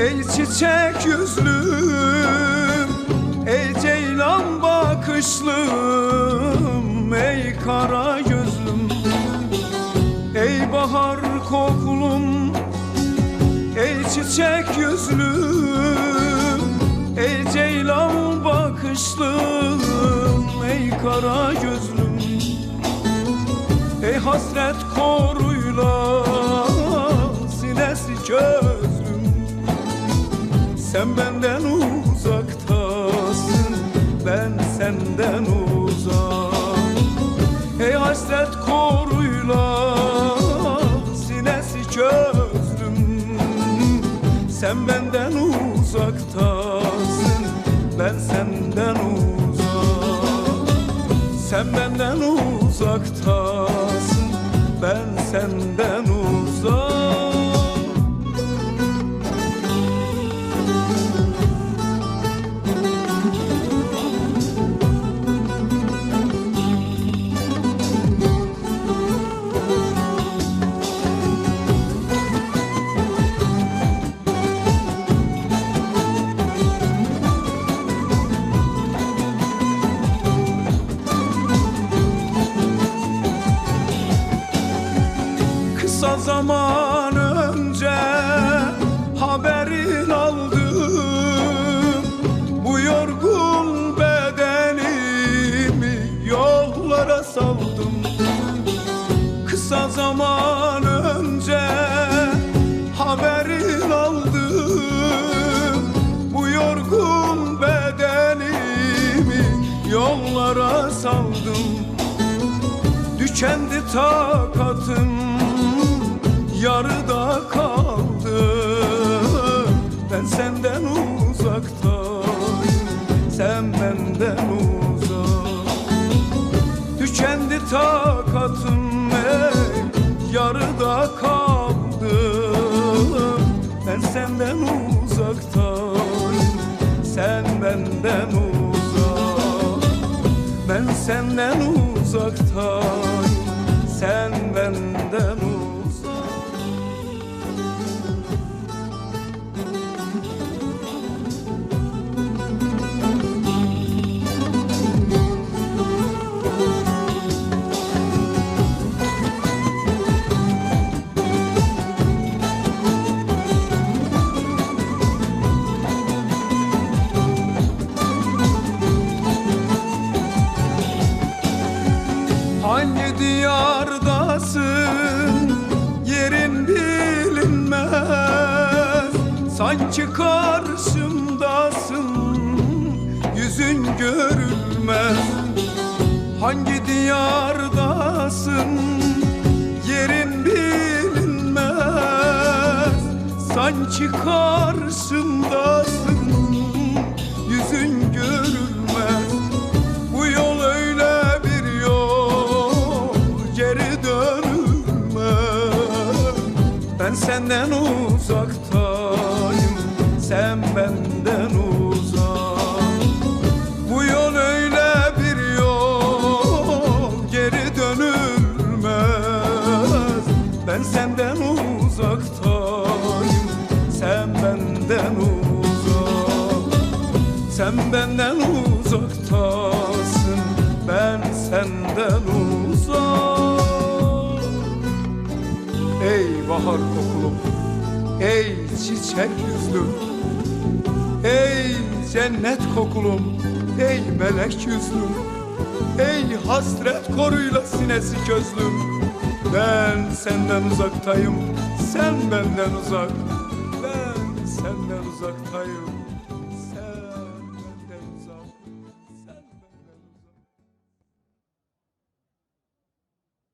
Ey çiçek yüzlüm Ey ceylan bakışlım Ey kara gözlüm. Ey bahar kokulum Ey çiçek yüzlüm Ey ceylan bakışlım Ey kara gözlüm. Ey hasret benden uzaktasın ben senden uzak. Ey hasret koruyla sinesi çözdüm Sen benden uzaktasın ben senden uzak. Sen benden uzaktasın ben senden yollara saldım Kısa zaman önce haberin aldım Bu yorgun bedenimi yollara saldım Tükendi takatım yarıda takatım ey yarıda kaldı. Ben senden uzaktayım sen benden uzak. Ben senden uzaktayım Hangi diyardasın? Yerin bilinmez. Sanki karşımdasın yüzün görülmez. Hangi diyardasın? Yerin bilinmez. Sanki karşımdasın senden uzaktayım sen benden uzak. Bu yol öyle bir yol geri dönülmez. Ben senden uzaktayım sen benden uzak. Sen benden uzaktasın Ben senden uzak Ey bahar kokulum Ey çiçek yüzlüm Ey cennet kokulum Ey melek yüzlüm Ey hasret koruyla sinesi közlüm Ben senden uzaktayım Sen benden uzak Ben senden uzaktayım